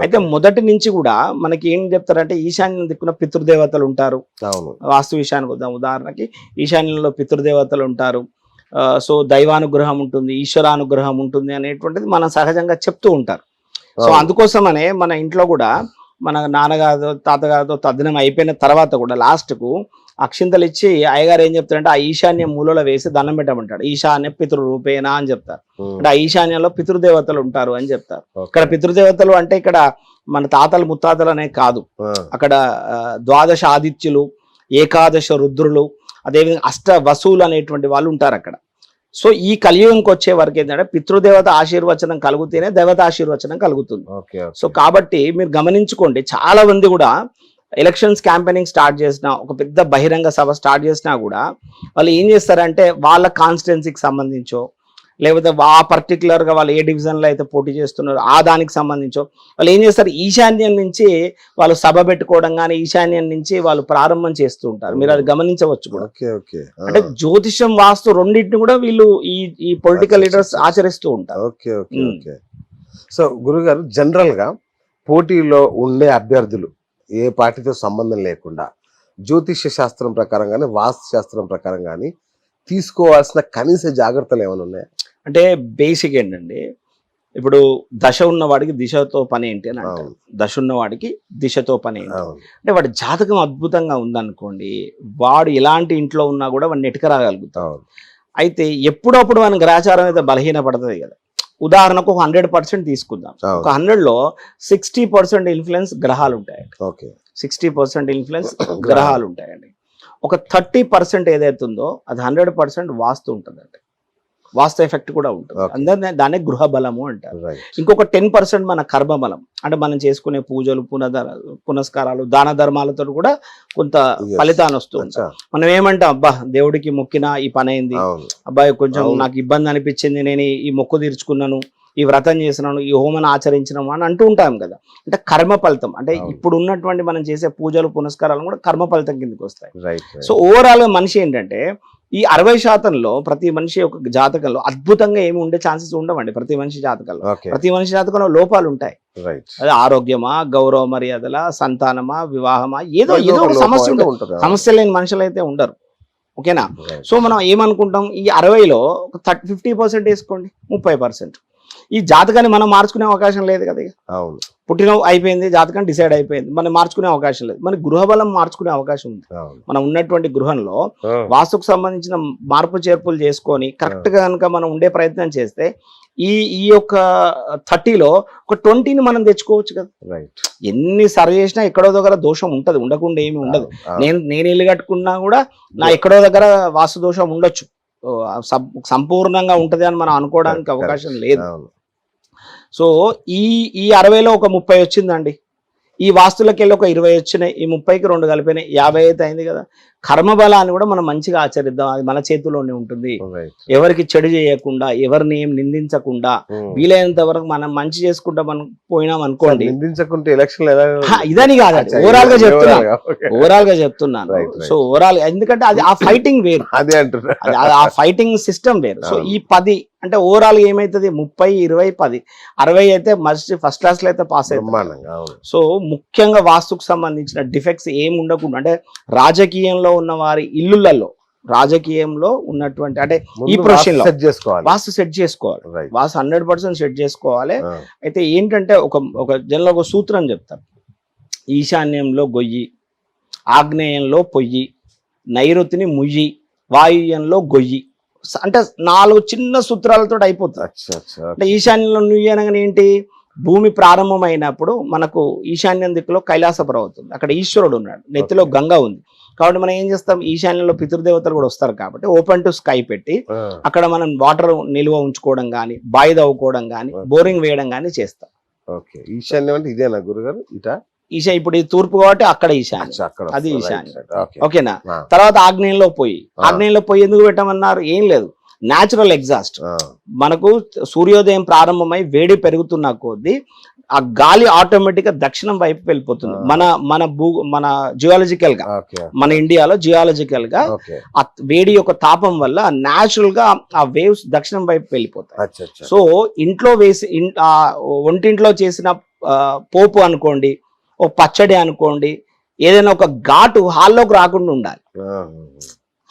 అయితే మొదటి నుంచి కూడా మనకి ఏం చెప్తారంటే ఈశాన్యం దిక్కున పితృదేవతలు ఉంటారు. వాస్తు విషయానికి వద్దాం. ఉదాహరణకి ఈశాన్యంలో పితృదేవతలు ఉంటారు. సో దైవానుగ్రహం ఉంటుంది ఈశ్వరానుగ్రహం ఉంటుంది అనేటువంటిది మనం సహజంగా చెప్తూ ఉంటారు. సో. అందుకోసమనే మన ఇంట్లో కూడా మన నాన్నగారితో తాతగారితో తద్దినం అయిపోయిన తర్వాత కూడా లాస్ట్కు అక్షింతలు ఇచ్చి అయ్యగారు ఏం చెప్తారంటే ఆ ఈశాన్య మూలలో వేసి దండం పెట్టమంటాడు. ఈశాన్య పితృ రూపేణ అని చెప్తారు. అంటే ఆ ఈశాన్యంలో పితృదేవతలు ఉంటారు అని చెప్తారు. ఇక్కడ పితృదేవతలు అంటే ఇక్కడ మన తాతలు ముత్తాతలు అనే కాదు. అక్కడ ద్వాదశ ఆదిత్యులు ఏకాదశ రుద్రులు అదేవిధంగా అష్ట వసువులు అనేటువంటి వాళ్ళు ఉంటారు అక్కడ సో ఈ కలియుగంకి వచ్చే వరకు ఏంటంటే పితృదేవత ఆశీర్వచనం కలిగితేనే దేవత ఆశీర్వచనం కలుగుతుంది. సో కాబట్టి మీరు గమనించుకోండి చాలా మంది కూడా ఎలక్షన్స్ క్యాంపెయినింగ్ స్టార్ట్ చేసిన ఒక పెద్ద బహిరంగ సభ స్టార్ట్ చేసినా కూడా వాళ్ళు ఏం చేస్తారంటే వాళ్ళ కాన్స్టిట్యున్సీకి సంబంధించో లేకపోతే ఆ particular గా వాళ్ళు ఏ division లో అయితే పోటీ చేస్తున్నారో ఆ దానికి సంబంధించో. వాళ్ళు ఏం చేస్తారు? ఈశాన్యం నుంచి వాళ్ళు సభ పెట్టుకోవడం కానీ ఈశాన్యం నుంచి వాళ్ళు ప్రారంభం చేస్తూ ఉంటారు. మీరు అది గమనించవచ్చు కూడా. Okay okay. ఆ, అంటే జ్యోతిషం వాస్తు రెండింటిని కూడా వీళ్ళు ఈ ఈ పొలిటికల్ లీడర్స్ ఆచరిస్తూ ఉంటారు. Okay okay. ఓకే. సో గురుగారు జనరల్గా పోటీలో ఉండే అభ్యర్థులు ఏ పార్టీతో సంబంధం లేకుండా జ్యోతిష్య శాస్త్రం ప్రకారం కానీ వాస్తు శాస్త్రం ప్రకారం కానీ తీసుకోవాల్సిన కనీస జాగ్రత్తలు ఏమైనా ఉన్నాయా? అంటే బేసిక్ ఏంటండి? ఇప్పుడు దశ ఉన్నవాడికి దిశతో పని ఏంటి అని అంటారు. దశ ఉన్నవాడికి దిశతో పని ఏంటి? అంటే వాడి జాతకం అద్భుతంగా ఉందనుకోండి వాడు ఎలాంటి ఇంట్లో ఉన్నా కూడా వాడిని నెట్టుకు రాగలుగుతాం అయితే ఎప్పుడప్పుడు మన గ్రహచారం అయితే బలహీనపడుతుంది కదా. ఉదాహరణకు ఒక హండ్రెడ్ పర్సెంట్ తీసుకుందాం. ఒక హండ్రెడ్లో సిక్స్టీ పర్సెంట్ ఇన్ఫ్లుయెన్స్ గ్రహాలు ఉంటాయి ఓకే. సిక్స్టీ పర్సెంట్ ఇన్ఫ్లుయెన్స్ గ్రహాలు. ఉంటాయండి ఒక థర్టీ పర్సెంట్ ఏదైతే ఉందో అది హండ్రెడ్ పర్సెంట్ వాస్తు ఉంటుందండి. వాస్తు ఎఫెక్ట్ కూడా ఉంటుంది. అందరినీ దాన్ని గృహ బలము అంటారు ఇంకొక టెన్ పర్సెంట్ మన కర్మ బలం అంటే మనం చేసుకునే పూజలు పునః పునస్కారాలు దాన ధర్మాలతో కూడా కొంత. ఫలితాన్ని వస్తూ ఉంటాయి. అచ్చా మనం ఏమంటాం అబ్బా దేవుడికి మొక్కినా ఈ పని అయింది. అబ్బాయి కొంచెం. నాకు ఇబ్బంది అనిపించింది. నేను ఈ- మొక్కు తీర్చుకున్నాను. ఈ వ్రతం చేసినాను. ఈ హోమను ఆచరించినాము అని అంటూ ఉంటాం కదా. అంటే కర్మ ఫలితం. అంటే. ఇప్పుడు ఉన్నటువంటి మనం చేసే పూజలు పునస్కారాలు కూడా కర్మ ఫలితం కిందకి వస్తాయి. సో ఓవరాల్ మనిషి ఏంటంటే ఈ అరవై శాతంలో ప్రతి మనిషి యొక్క జాతకంలో అద్భుతంగా ఏమి ఉండే ఛాన్సెస్ ఉండవండి ప్రతి మనిషి జాతకంలో. ప్రతి మనిషి జాతకంలో లోపాలు ఉంటాయి. అది ఆరోగ్యమా గౌరవ మర్యాదల సంతానమా వివాహమా ఏదో ఏదో ఒక సమస్య ఉంటుంది. సమస్య లేని మనుషులు అయితే ఉండరు. ఓకేనా? సో మనం ఏమనుకుంటాం? ఈ అరవైలో ఒక థర్టీ ఫిఫ్టీ పర్సెంట్ వేసుకోండి. ముప్పై పర్సెంట్. ఈ జాతకాన్ని మనం మార్చుకునే అవకాశం లేదు కదా. అవును. పుట్టిన అయిపోయింది జాతకం డిసైడ్ అయిపోయింది. మనం మార్చుకునే అవకాశం లేదు. మన గృహబలం మార్చుకునే అవకాశం ఉంది. మనం ఉన్నటువంటి గృహంలో వాస్తుకు సంబంధించిన మార్పు చేర్పులు చేసుకొని కరెక్ట్గా కనుక మనం ఉండే ప్రయత్నం చేస్తే ఈ ఈ యొక్క థర్టీలో ఒక ట్వంటీని మనం తెచ్చుకోవచ్చు కదా. రైట్ ఎన్ని సర్వ్ చేసినా ఎక్కడో దగ్గర దోషం ఉంటది ఉండకుండా ఏమి ఉండదు. నేను నేను ఇల్లు కట్టుకున్నా కూడా నా ఎక్కడో దగ్గర వాస్తు దోషం ఉండొచ్చు. సంపూర్ణంగా ఉంటది అని మనం అనుకోవడానికి అవకాశం లేదు. సో ఈ ఈ అరవైలో ఒక ముప్పై వచ్చిందండి. ఈ వాస్తులకి వెళ్ళి ఒక ఇరవై వచ్చినాయి. ఈ ముప్పైకి రెండు కలిపినాయి. యాభై అయితే అయింది కదా. కర్మ బలాన్ని కూడా మనం మంచిగా ఆచరిద్దాం. అది మన చేతిలోనే ఉంటుంది. ఎవరికి చెడు చేయకుండా ఎవరిని ఏం నిందించకుండా ఉమ్. వీలైనంత వరకు మనం మంచి చేసుకుంటా మనం పోయినాం అనుకోండి. నిందించకుంటే ఎలక్షన్ ఇదని కాదండి. ఓవరాల్గా చెప్తున్నాను Okay. ఓవరాల్గా చెప్తున్నాను. సో ఓవరాల్ ఎందుకంటే అది ఆ ఫైటింగ్ వేరు. అదే ఆ- ఫైటింగ్ సిస్టమ్ వేరు. సో. ఈ పది అంటే ఓవరాల్ ఏమైతుంది? ముప్పై ఇరవై పది అరవై అయితే మస్ట్ ఫస్ట్ క్లాస్లో అయితే పాస్ అవుతుంది. సో ముఖ్యంగా వాస్తుకు సంబంధించిన డిఫెక్ట్స్ ఏమి ఉండకుండా అంటే రాజకీయంలో ఉన్న వారి ఇల్లులలో రాజకీయంలో ఉన్నటువంటి అంటే ఈ ప్రొఫెషన్ సెట్ చేసుకోవాలి. వాస్తు సెట్ చేసుకోవాలి. వాస్తు హండ్రెడ్ పర్సెంట్ సెట్ చేసుకోవాలి. అయితే ఏంటంటే ఒక ఒక జనరల్ ఒక సూత్రం చెప్తారు. ఈశాన్యంలో గొయ్యి ఆగ్నేయంలో పొయ్యి నైరుతిని ముయ్యి వాయువ్యంలో గొయ్యి. అంటే నాలుగు చిన్న సూత్రాలతో అయిపోతుంది. అంటే ఈశాన్యంలో నుయ్యి అనగానే ఏంటి? భూమి ప్రారంభమైనప్పుడు మనకు ఈశాన్యం దిక్కులో కైలాస పర్వతం అక్కడ ఈశ్వరుడు ఉన్నాడు. నెత్తిలో. గంగ ఉంది. కాబట్టి మనం ఏం చేస్తాం? ఈశాన్యంలో పితృదేవతలు కూడా వస్తారు కాబట్టి ఓపెన్ టు స్కై పెట్టి అక్కడ మనం వాటర్ నిల్వ ఉంచుకోవడం కానీ బాయి తవ్వుకోవడం కానీ. బోరింగ్ వేయడం కానీ చేస్తాం. ఓకే. ఈశాన్యం అంటే ఇదేనా గురుగారు? ఇట? ఈశా ఇప్పుడు ఇది తూర్పు కాబట్టి అక్కడ ఈశాన్యం అది. ఈశాన్యం. ఓకేనా? తర్వాత ఆగ్నేయంలో పోయి. ఆగ్నేయంలో పోయి ఎందుకు పెట్టమన్నారు? ఏం లేదు. న్యాచురల్ ఎగ్జాస్ట్ మనకు సూర్యోదయం ప్రారంభమై వేడి పెరుగుతున్న కొద్దీ ఆ గాలి ఆటోమేటిక్గా దక్షిణం వైపు వెళ్ళిపోతుంది. మన మన భూ మన జియాలజికల్గా మన ఇండియాలో జియాలజికల్గా ఆ వేడి యొక్క తాపం వల్ల న్యాచురల్గా ఆ వేవ్స్ దక్షిణం వైపు వెళ్ళిపోతాయి. సో ఇంట్లో వేసి ఒంటింట్లో చేసిన పోపు అనుకోండి ఓ పచ్చడి అనుకోండి ఏదైనా ఒక ఘాటు హాల్లోకి రాకుండా ఉండాలి.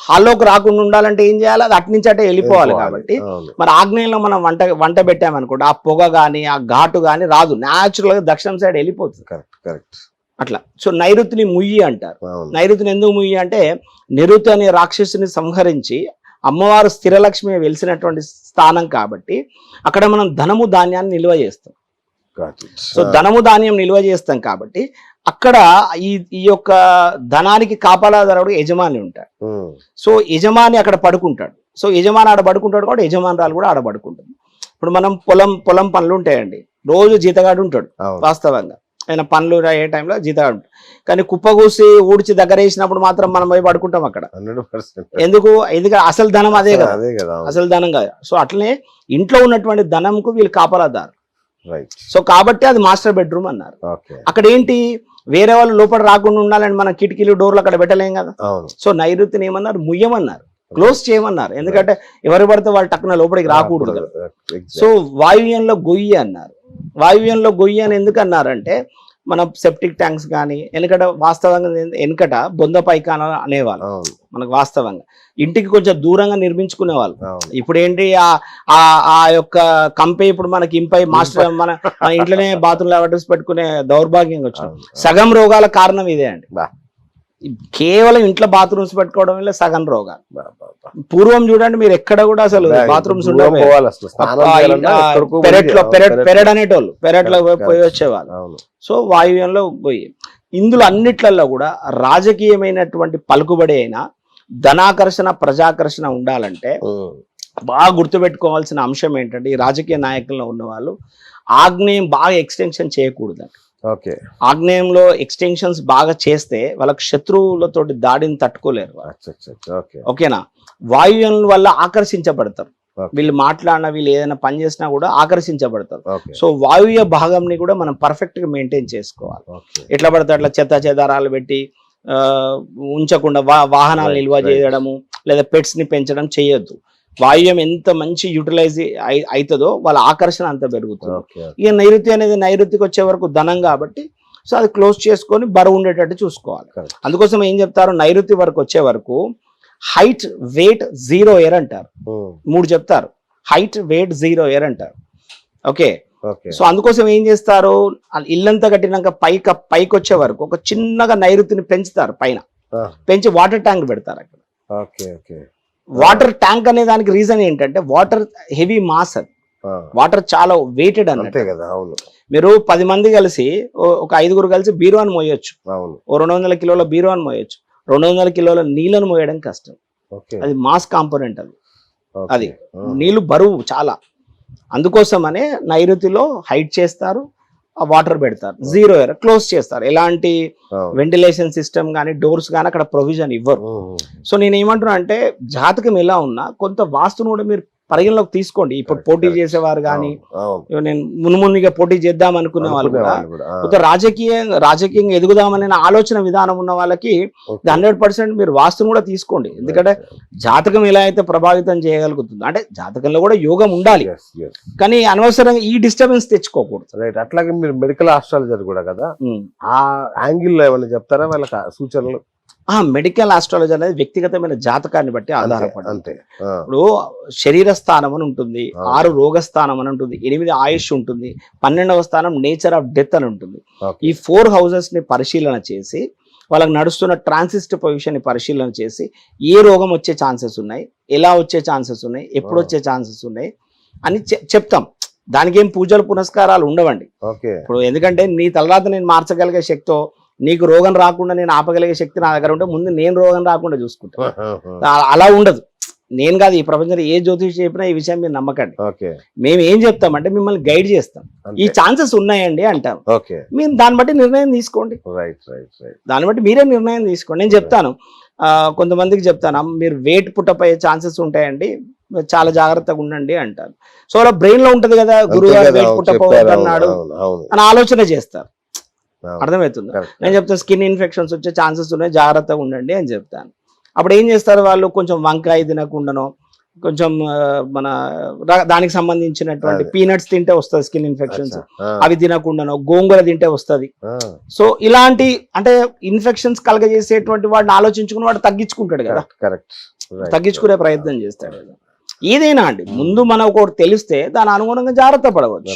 హాల్లోకి రాకుండా ఉండాలంటే ఏం చేయాలి? అది అటు నుంచి అటే వెళ్ళిపోవాలి కాబట్టి మరి ఆగ్నేయంలో మనం వంట వంట పెట్టామనుకోండి ఆ పొగ కానీ ఆ ఘాటు కానీ రాదు. న్యాచురల్గా దక్షిణం సైడ్ వెళ్ళిపోతుంది. కరెక్ట్ కరెక్ట్ అట్లా. సో నైరుతిని ముయ్యి అంటారు. నైరుతిని ఎందుకు ముయ్యి అంటే నిరుతి అనే రాక్షసుని సంహరించి అమ్మవారు స్థిరలక్ష్మి వెలిసినటువంటి స్థానం కాబట్టి అక్కడ మనం ధనము ధాన్యాన్ని నిల్వ చేస్తాం. సో ధనము ధాన్యం నిల్వ చేస్తాం కాబట్టి అక్కడ ఈ ఈ యొక్క ధనానికి కాపాలాదారుడు యజమాని ఉంటాడు. ఉమ్, సో యజమాని అక్కడ పడుకుంటాడు. సో యజమాని ఆడ పడుకుంటాడు కూడా యజమానురాలు కూడా ఆడ పడుకుంటుంది ఇప్పుడు మనం పొలం పొలం పనులు ఉంటాయండి. రోజు జీతగాడు ఉంటాడు వాస్తవంగా. ఆయన పనులు అయ్యే టైంలో జీతగాడు ఉంటాడు. కానీ కుప్పగూసి ఊడ్చి దగ్గర వేసినప్పుడు మాత్రం మనం పోయి పడుకుంటాం అక్కడ. ఎందుకు? ఎందుకంటే అసలు ధనం అదే కదా. అసలు ధనం కాదు. సో అట్లనే ఇంట్లో ఉన్నటువంటి ధనంకు వీళ్ళు కాపలాదారు. సో కాబట్టి అది మాస్టర్ బెడ్రూమ్ అన్నారు. అక్కడ ఏంటి వేరే వాళ్ళు లోపల రాకుండా ఉండాలని మన కిటికీలు డోర్లు అక్కడ పెట్టలేం కదా. సో నైరుతిని ఏమన్నారు? ముయ్యమన్నారు. క్లోజ్ చేయమన్నారు. ఎందుకంటే ఎవరు పడితే వాళ్ళు టక్కున లోపలికి రాకూడదు కదా. సో వాయువ్యంలో గొయ్యి అన్నారు. వాయువ్యంలో గొయ్యి అని ఎందుకు అన్నారంటే మన సెప్టిక్ ట్యాంక్స్ కానీ వెనకట వాస్తవంగా వెనకట బొంద పైకాన అనేవాళ్ళు. మనకు వాస్తవంగా. ఇంటికి కొంచెం దూరంగా నిర్మించుకునే వాళ్ళు ఇప్పుడు ఏంటి ఆ ఆ ఆ యొక్క కంపే ఇప్పుడు మనకి ఇంపై మాస్టర్ మన ఇంట్లోనే బాత్రూమ్ లాబరేటరీస్ పెట్టుకునే దౌర్భాగ్యంగా వచ్చింది. అవును. సగం రోగాల కారణం ఇదే అండి. బా. కేవలం ఇంట్లో బాత్రూమ్స్ పెట్టుకోవడం వల్ల సగం రోగాలు. పూర్వం చూడండి మీరు ఎక్కడ కూడా అసలు బాత్రూమ్స్ పెరట్లో పెరట్. పెరడ్ అనేటోళ్ళు పెరట్లో. పోయి. వచ్చేవాళ్ళు. సో వాయువ్యంలో పోయి ఇందులో అన్నిట్లలో కూడా రాజకీయమైనటువంటి పలుకుబడి అయినా ధనాకర్షణ ప్రజాకర్షణ ఉండాలంటే బాగా గుర్తుపెట్టుకోవాల్సిన అంశం ఏంటంటే ఈ రాజకీయ నాయకుల్లో ఉన్న వాళ్ళు ఆగ్నేయం బాగా ఎక్స్టెన్షన్ చేయకూడదు ఓకే. ఆగ్నేయంలో ఎక్స్టెన్షన్స్ బాగా చేస్తే వాళ్ళకి శత్రువులతోటి దాడిని తట్టుకోలేరు ఓకేనా? వాయువ్యం వల్ల ఆకర్షించబడతారు. వీళ్ళు మాట్లాడినా వీళ్ళు ఏదైనా పని చేసినా కూడా ఆకర్షించబడతారు. సో వాయువ్య భాగంని కూడా మనం పర్ఫెక్ట్గా మెయింటైన్ చేసుకోవాలి. ఎట్లా పడితే అట్లా చెత్త చెదారాలు పెట్టి ఉంచకుండా వా వాహనాలు నిల్వ. చేయడము లేదా పెట్స్ని పెంచడం చేయొద్దు. వాయువ్యం ఎంత మంచి యూటిలైజ్ అవుతుందో వాళ్ళ ఆకర్షణ అంత పెరుగుతుంది. ఇక నైరుతి అనేది నైరుతికి వచ్చే వరకు ధనం కాబట్టి సో అది క్లోజ్ చేసుకొని బరువు ఉండేటట్టు చూసుకోవాలి. అందుకోసం ఏం చెప్తారు? నైరుతి వరకు వచ్చే వరకు హైట్ వెయిట్ జీరో ఎయిర్ అంటారు. ఉమ్, మూడు చెప్తారు. హైట్ వెయిట్ జీరో ఎయిర్ అంటారు. ఓకే? సో అందుకోసం ఏం చేస్తారు? ఇల్లంతా కట్టినాక పైకి పైకి వచ్చే వరకు ఒక చిన్నగా నైరుతిని పెంచుతారు పైన. పెంచి వాటర్ ట్యాంక్ పెడతారు అక్కడ. Okay okay. వాటర్ ట్యాంక్ అనే దానికి రీజన్ ఏంటంటే వాటర్ హెవీ మాస్ అది. వాటర్ చాలా వెయిటెడ్ అంతే కదా అవును. మీరు పది మంది కలిసి ఒక ఐదుగురు కలిసి బీరువాని మోయొచ్చు. ఓ రెండు వందల కిలోల బీరువాని మోయొచ్చు. రెండు వందల కిలోల నీళ్ళను మోయడం కష్టం. అది మాస్ కాంపోనెంట్ అది. అది. నీళ్ళు బరువు చాలా. అందుకోసమనే నైరుతిలో హైట్ చేస్తారు. వాటర్ పెడతారు. జీరో ఎయిర్ క్లోజ్ చేస్తారు. ఎలాంటి. వెంటిలేషన్ సిస్టమ్ కానీ డోర్స్ కానీ అక్కడ ప్రొవిజన్ ఇవ్వరు. సో నేను ఏమంటున్నా అంటే జాతకం ఎలా ఉన్నా కొంత వాస్తును కూడా మీరు పరిగణలోకి తీసుకోండి ఇప్పుడు పోటీ. చేసేవారు కానీ. నేను మునుమునిగా పోటీ చేద్దాం అనుకునే వాళ్ళు కూడా రాజకీయ రాజకీయంగా ఎదుగుదామనే ఆలోచన విధానం ఉన్న వాళ్ళకి. హండ్రెడ్ పర్సెంట్ మీరు వాస్తును కూడా తీసుకోండి ఎందుకంటే జాతకం ఎలా అయితే ప్రభావితం చేయగలుగుతుంది అంటే జాతకంలో కూడా యోగం ఉండాలి. కానీ అనవసరంగా ఈ డిస్టర్బెన్స్ తెచ్చుకోకూడదు రైట్ అట్లాగే మీరు మెడికల్ ఆస్ట్రాలజర్ కూడా కదా. ఆ యాంగిల్లో ఏమైనా చెప్తారా వాళ్ళకి సూచనలు ఆ మెడికల్ ఆస్ట్రాలజీ అనేది వ్యక్తిగతమైన జాతకాన్ని బట్టి ఆధారపడి అంతే. ఇప్పుడు శరీర స్థానం అని ఉంటుంది. ఆరు రోగ స్థానం అని ఉంటుంది ఎనిమిది ఆయుష్ ఉంటుంది పన్నెండవ స్థానం నేచర్ ఆఫ్ డెత్ అని ఉంటుంది. ఈ ఫోర్ హౌసెస్ని పరిశీలన చేసి వాళ్ళకి నడుస్తున్న ట్రాన్సిస్ట్ పొజిషన్ని పరిశీలన చేసి ఏ రోగం వచ్చే ఛాన్సెస్ ఉన్నాయి ఎలా వచ్చే ఛాన్సెస్ ఉన్నాయి ఎప్పుడు. వచ్చే ఛాన్సెస్ ఉన్నాయి అని చెప్తాం. దానికి ఏం పూజలు పునస్కారాలు ఉండవండి. ఇప్పుడు ఎందుకంటే నీ తలరాత నేను మార్చగలిగే శక్తితో నీకు రోగం రాకుండా నేను ఆపగలిగే శక్తి నా దగ్గర ఉంటే ముందు నేను రోగం రాకుండా చూసుకుంటా. అలా ఉండదు. నేను కాదు ఈ ప్రపంచంలో ఏ జ్యోతిష్ చెప్పినా ఈ విషయం మీరు నమ్మకండి. ఓకే. మేము ఏం చెప్తామంటే మిమ్మల్ని గైడ్ చేస్తాం. ఈ. ఛాన్సెస్ ఉన్నాయండి అంటాం ఓకే. మీరు దాన్ని బట్టి నిర్ణయం తీసుకోండి. Right right right. దాన్ని బట్టి మీరే నిర్ణయం తీసుకోండి. నేను చెప్తాను. కొంతమందికి చెప్తాను మీరు వెయిట్ పుట్టపోయే ఛాన్సెస్ ఉంటాయండి. చాలా జాగ్రత్తగా ఉండండి అంటారు. సో అలా బ్రెయిన్లో ఉంటది కదా గురువు గారు వెయిట్ పుట్టపోవద్దు అన్నాడు అని ఆలోచన చేస్తారు. అర్థమవుతుంది. నేను చెప్తాను స్కిన్ ఇన్ఫెక్షన్స్ వచ్చే ఛాన్సెస్ ఉన్నాయి జాగ్రత్తగా ఉండండి అని చెప్తాను. అప్పుడు ఏం చేస్తారు వాళ్ళు? కొంచెం వంకాయ తినకుండానో కొంచెం మన దానికి సంబంధించినటువంటి. పీనట్స్ తింటే వస్తుంది స్కిన్ ఇన్ఫెక్షన్స్. అవి తినకుండానో గోంగూర తింటే వస్తుంది. సో ఇలాంటి అంటే ఇన్ఫెక్షన్స్ కలగజేసేటువంటి వాడిని ఆలోచించుకుని వాడు తగ్గించుకుంటాడు కదా. కరెక్ట్. తగ్గించుకునే ప్రయత్నం చేస్తాడు. ఏదైనా అండి ముందు మనకు ఒకటి తెలిస్తే దాని అనుగుణంగా జాగ్రత్త పడవచ్చు.